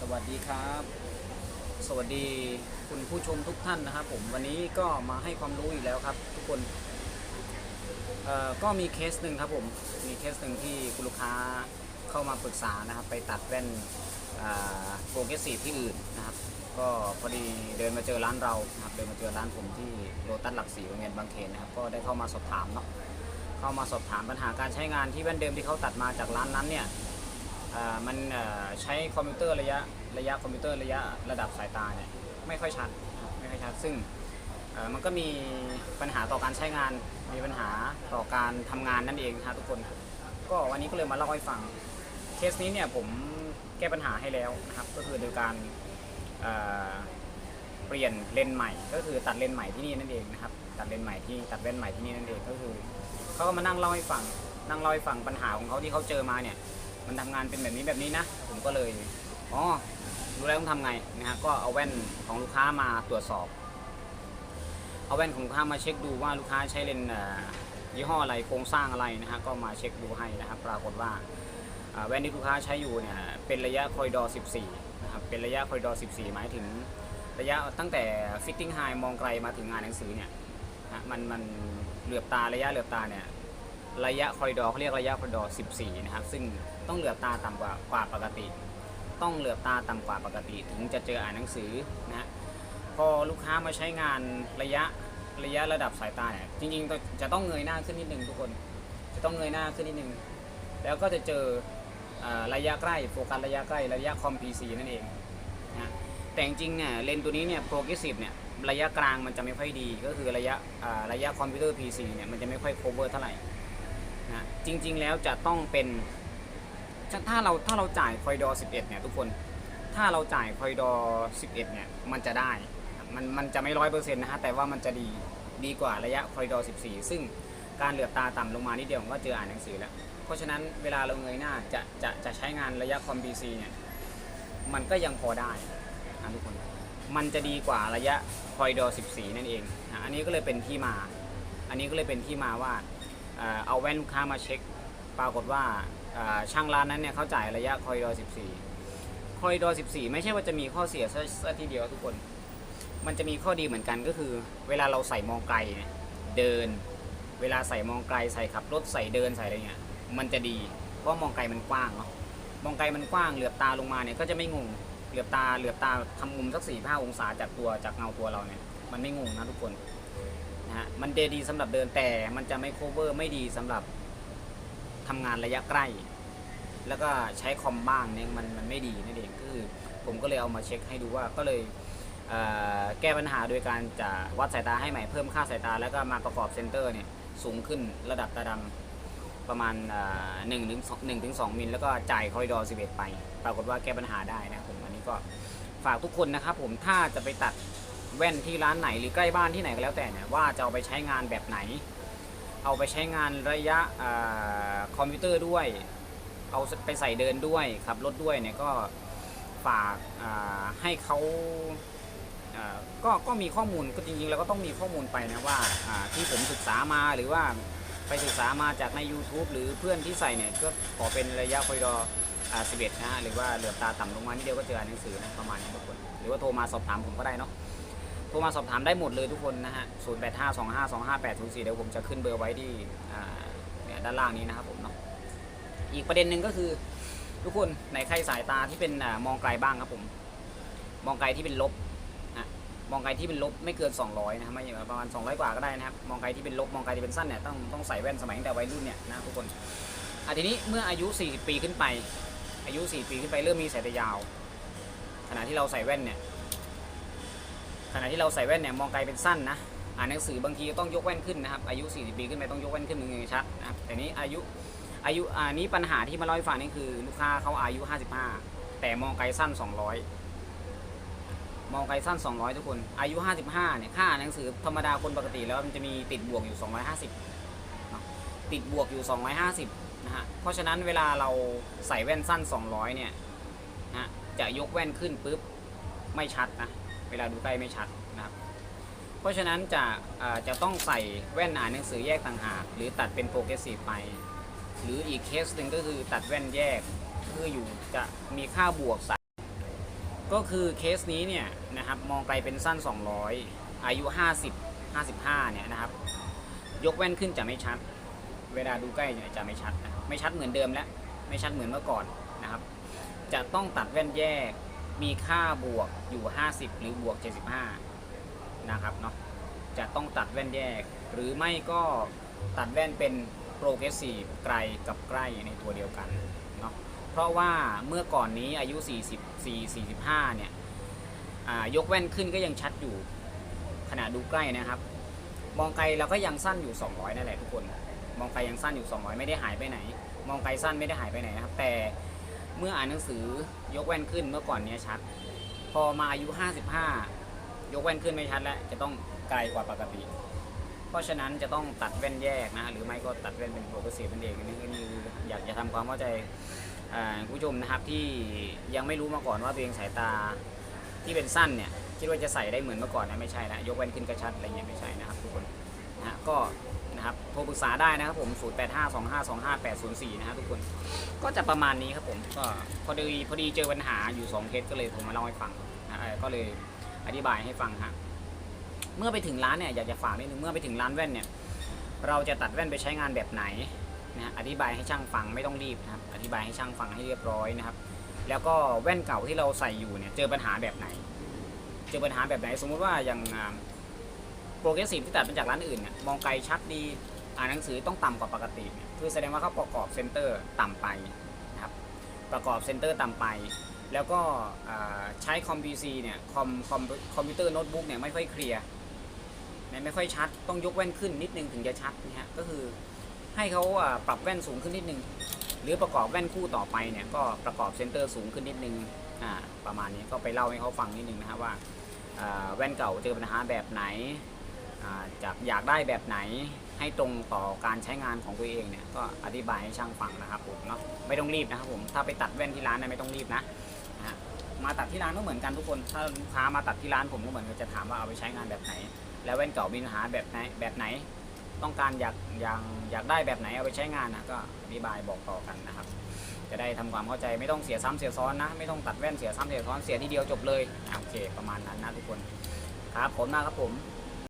สวัสดีครับ สวัสดีคุณผู้ชมทุกท่านนะครับผมวันนี้ก็มาให้ความรู้อีกแล้วครับ ทุกคนเอ่อก็มีเคสหนึ่งครับผมมีเคสหนึ่งที่คุณลูกค้าเข้ามาปรึกษานะครับ ไปตัดแว่นโปรเกรสซีฟที่อื่นนะครับ ก็พอดีเดินมาเจอร้านเรานะครับเดินมาเจอร้านผมที่โรตัสหลักสี่โรงเรียนบางเขนนะครับก็ได้เข้ามาสอบถามเนาะเข้ามาสอบถามปัญหาการใช้งานที่แว่นเดิมที่เขาตัดมาจากร้านนั้นเนี่ย มันใช้คอมพิวเตอร์ระยะระยะคอมพิวเตอร์ระยะระดับสายตาเนี่ยไม่ค่อยชัดไม่ค่อยชัด ซึ่งมันก็มีปัญหาต่อการใช้งาน มีปัญหาต่อการทำงานนั่นเองนะทุกคน ก็วันนี้ก็เลยมาเล่าให้ฟัง เคสนี้เนี่ยผมแก้ปัญหาให้แล้วนะครับ ก็คือโดยการเเปลี่ยนเลนใหม่ ก็คือตัดเลนใหม่ที่นี่นั่นเองนะครับ ตัดเลนใหม่ที่ตัดแว่นใหม่ที่นี่นั่นเองก็คือเขาก็มานั่งเล่าให้ฟัง นั่งเล่าให้ฟังปัญหาของเขาที่เขาเจอมาเนี่ย มันทำงานเป็นแบบนี้แบบนี้นะ ผมก็เลยอ๋อรู้แล้วต้องทำไงนะฮะก็เอาแว่นของลูกค้ามาตรวจสอบ เอาแว่นของลูกค้ามาเช็คดูว่าลูกค้าใช้เลนส์ยี่ห้ออะไรโครงสร้างอะไรนะฮะก็มาเช็คดูให้นะครับปรากฏว่าแว่นที่ลูกค้าใช้อยู่เนี่ยเป็นระยะคอยดอ14นะครับเป็นระยะคอยดอ14 หมายถึงระยะตั้งแต่ฟิตติ้งไฮมองไกลมาถึงงานหนังสือเนี่ยมันมันเหลือบตาระยะเหลือบตาเนี่ย ระยะคอริดอร์เขาเรียกระยะคอริดอร์ 14 นะครับ ซึ่งต้องเหลือบตาต่ำกว่ากว่าปกติ ต้องเหลือบตาต่ำกว่าปกติ ถึงจะเจออ่านหนังสือนะฮะพอลูกค้ามาใช้งานระยะระยะระดับสายตาเนี่ยจริงๆต้องจะต้องเงยหน้าขึ้นนิดนึงทุกคน จะต้องเงยหน้าขึ้นนิดนึง แล้วก็จะเจออระยะใกล้โฟกัสระยะใกล้ระยะคอม PC นั่นเองนะแต่จริงเนี่ยเลนส์ตัวนี้เนี่ยโปรเกรสซีฟเนี่ยระยะกลางมันจะไม่ค่อยดี ก็คือระยะระยะคอมพิวเตอร์ PC เนี่ยมันจะไม่ค่อย cover เท่าไหร่ นะจริง ๆ แล้วจะต้องเป็นถ้าเราถ้าเราจ่ายคอยดอ11เนี่ยทุกคนถ้าเราจ่ายคอยดอ11เนี่ยมันจะได้มันมันจะไม่ร้อยเปอร์เซ็นต์นะฮะแต่ว่ามันจะดีดีกว่าระยะคอยดอ14 ซึ่งการเหลือบตาต่ำลงมานิดเดียวผมก็เจออ่านหนังสือแล้ว เพราะฉะนั้นเวลาเราเงยหน้าจะจะจะใช้งานระยะคอม PC เนี่ยมันก็ยังพอได้นะทุกคนมันจะดีกว่าระยะคอยดอ14 นั่นเองนะอันนี้ก็เลยเป็นที่มา อันนี้ก็เลยเป็นที่มาว่า เอ่อเอาแว่นลูกค้ามาเช็ค ปรากฏว่าช่างร้านนั้นเนี่ยเขาจ่ายระยะคอยดอ14 คอยดอ14 ไม่ใช่ว่าจะมีข้อเสียซะทีเดียวทุกคน มันจะมีข้อดีเหมือนกันก็คือ เวลาเราใส่มองไกลเนี่ยเดิน เวลาใส่มองไกลใส่ขับรถใส่เดินใส่อะไรเงี้ยมันจะดีเพราะมองไกลมันกว้างเนาะมองไกลมันกว้างเหลือบตาลงมาเนี่ยก็จะไม่งงเหลือบตาเหลือบตาทำมุมสักสี่ห้าองศาจากตัวจากเงาตัวเราเนี่ยมันไม่งงนะทุกคน นะฮะมันเดดีสำหรับเดินแต่มันจะไม่ cover ไม่ดีสำหรับทำงานระยะใกล้ แล้วก็ใช้คอมบ้างเนี่ยมันมันไม่ดีนั่นเองคือ ผมก็เลยเอามาเช็คให้ดูว่าก็เลยแก้ปัญหาโดยการจะวัดสายตาให้ใหม่เพิ่มค่าสายตา แล้วก็มาประกอบเซนเตอร์เนี่ยสูงขึ้นระดับตาดำประมาณหนึ่งถึงหนึ่งถึงสองมิลแล้วก็จ่ายคอริดอร์11ไป ปรากฏว่าแก้ปัญหาได้นะผมอันนี้ก็ฝากทุกคนนะครับผมถ้าจะไปตัด แว่นที่ร้านไหนหรือใกล้บ้านที่ไหนก็แล้วแต่เนี่ยว่าจะเอาไปใช้งานแบบไหน เอาไปใช้งานระยะอคอมพิวเตอร์ด้วย เอาไปใส่เดินด้วยขับรถด้วยเนี่ยก็ฝากให้เขาก็ก็มีข้อมูลก็จริงๆแล้วก็ต้องมีข้อมูลไปนะว่าที่ผมศึกษามาหรือว่าไปศึกษามาจากใน YouTube หรือเพื่อนที่ใส่เนี่ยก็ขอเป็นระยะคอยดอ11นะฮะหรือว่าเหลือบตาต่ำลงมานิดเดียวก็เจอหนังสือนะประมาณนี้ทุกคน หรือว่าโทรมาสอบถามผมก็ได้เนาะ ทรมาสอบถามได้หมดเลยทุกคนนะฮะ 0 8 5 2 5 2 5 8 0 4 เดี๋ยวผมจะขึ้นเบอร์ไว้ที่เนี่ยด้านล่างนี้นะครับผมเนาะ อีกประเด็นหนึ่งก็คือ ทุกคนในใครสายตาที่เป็นอมองไกลบ้างครับผม มองไกลที่เป็นลบนะมองไกลที่เป็นลบไม่เกิน 200 นะครับไม่ประมาณ 200 กว่าก็ได้นะครับ มองไกลที่เป็นลบ มองไกลที่เป็นสั้นเนี่ยต้องต้องใส่แว่นสมัยตั้งแต่วัยรุ่นเนี่ยนะทุกคนอะทีนี้เมื่ออายุ 40 ปีขึ้นไป อายุ 4 ปีขึ้นไปเริ่มมีสายตายาว ขณะที่เราใส่แว่นเนี่ย ขณะที่เราใส่แว่นเนี่ยมองไกลเป็นสั้นนะอ่านหนังสือบางทีต้องยกแว่นขึ้นนะครับอายุ 40 ปีขึ้นไปต้องยกแว่นขึ้นมึงชัดนะครับแต่นี้อายุอายุอ่านี้ปัญหาที่มาเล่าให้ฟังนี่คือลูกค้าเขาอายุ 55 แต่มองไกลสั้น 200 มองไกลสั้น 200 ทุกคนอายุ 55 เนี่ยค่าหนังสือธรรมดาคนปกติแล้วมันจะมีติดบวกอยู่ 250เนาะติดบวกอยู่ 250 นะฮะเพราะฉะนั้นเวลาเราใส่แว่นสั้น 200 เนี่ยนะจะยกแว่นขึ้นปุ๊บไม่ชัดนะ เวลาดูใกล้ไม่ชัดนะครับ เพราะฉะนั้นจะจะต้องใส่แว่นอ่านหนังสือแยกต่างหาก หรือตัดเป็นโปรเกรสซีฟไป หรืออีกเคสหนึ่งก็คือตัดแว่นแยกคืออยู่จะมีค่าบวกใส่ก็คือเคสนี้เนี่ยนะครับมองไกลเป็นสั้น 200 อายุ 50 55เนี่ยนะครับ ยกแว่นขึ้นจะไม่ชัด เวลาดูใกล้จะไม่ชัด ไม่ชัดเหมือนเดิมแล้ว ไม่ชัดเหมือนเมื่อก่อนนะครับ จะต้องตัดแว่นแยก มีค่าบวกอยู่ 50 หรือบวก 75 นะครับเนาะจะต้องตัดแว่นแยก หรือไม่ก็ตัดแว่นเป็นโปรเกรสซีฟไกลกับใกล้ในตัวเดียวกันเนาะเพราะว่าเมื่อก่อนนี้อายุ 44 45 เนี่ยอ่ายกแว่นขึ้นก็ยังชัดอยู่ขณะดูใกล้นะครับ มองไกลเราก็ยังสั้นอยู่ 200 นั่นแหละทุกคน มองไกลยังสั้นอยู่ 200 ไม่ได้หายไปไหน มองไกลสั้นไม่ได้หายไปไหนนะครับ แต่ เมื่ออ่านหนังสือยกแว่นขึ้นเมื่อก่อนเนี้ยชัด พอมาอายุ 55 ยกแว่นขึ้นไม่ชัดแล้วจะต้องไกลกว่าปกติ เพราะฉะนั้นจะต้องตัดแว่นแยกนะหรือไม่ก็ตัดแว่นเป็นโปรเกรสซีฟนั่นเองนี่คือนี่คืออยากจะทำความเข้าใจผู้ชมนะครับที่ยังไม่รู้มาก่อนว่าตัวเองสายตาที่เป็นสั้นเนี่ยคิดว่าจะใส่ได้เหมือนเมื่อก่อนนะไม่ใช่นะยกแว่นขึ้นกระชัดอะไรเงี้ยไม่ใช่นะครับทุกคนนะก็ นะครับโทรปรึกษาได้นะครับผม 0852525804 นะครับทุกคนก็จะประมาณนี้ครับผมก็พอดีพอดีเจอปัญหาอยู่2เคสก็เลยโทรมาเล่าให้ฟังนะก็เลยอธิบายให้ฟังฮะเมื่อไปถึงร้านเนี่ยอยากจะฝากนิดนึงเมื่อไปถึงร้านแว่นเนี่ยเราจะตัดแว่นไปใช้งานแบบไหนนะอธิบายให้ช่างฟังไม่ต้องรีบนะครับอธิบายให้ช่างฟังให้เรียบร้อยนะครับ แล้วก็แว่นเก่าที่เราใส่อยู่เนี่ยเจอปัญหาแบบไหน เจอปัญหาแบบไหนสมมุติว่าอย่าง โปรเกรสซีฟที่ตัดมาจากร้านอื่นเนี่ยมองไกลชัดดีอ่านหนังสือต้องต่ำกว่าปกติเนี่ยคือแสดงว่าเขาประกอบเซนเตอร์ต่ำไปนะครับประกอบเซนเตอร์ต่ำไป แล้วก็ใช้คอม PC เนี่ยคอมคอมคอมพิวเตอร์โน้ตบุ๊กเนี่ยไม่ค่อยเคลียร์เนี่ยไม่ค่อยชัดต้องยกแว่นขึ้นนิดนึงถึงจะชัดนะฮะก็คือให้เขาาปรับแว่นสูงขึ้นนิดนึง หรือประกอบแว่นคู่ต่อไปเนี่ยก็ประกอบเซนเตอร์สูงขึ้นนิดนึงอ่าประมาณนี้ก็ไปเล่าให้เขาฟังนิดนึงนะครับว่าแว่นเก่าเจอปัญหาแบบไหน จากอยากได้แบบไหนให้ตรงต่อการใช้งานของตัวเองเนี่ยก็อธิบายให้ช่างฟังนะครับผมเนาะไม่ต้องรีบนะครับผมถ้าไปตัดแว่นที่ร้านเนี่ยไม่ต้องรีบนะมาตัดที่ร้านก็เหมือนกันทุกคนถ้าลูกค้ามาตัดที่ร้านผมก็เหมือนกันจะถามว่าเอาไปใช้งานแบบไหน แล้วแว่นเก่ามีปัญหาแบบไหนแบบไหน ต้องการอยากอยากอยากได้แบบไหนเอาไปใช้งานนะก็อธิบายบอกต่อกันนะครับ จะได้ทำความเข้าใจไม่ต้องเสียซ้ำเสียซ้อนนะ ไม่ต้องตัดแว่นเสียซ้ำเสียซ้อนเสียทีเดียวจบเลยโอเคประมาณนั้นนะทุกคนครับผมนะครับผม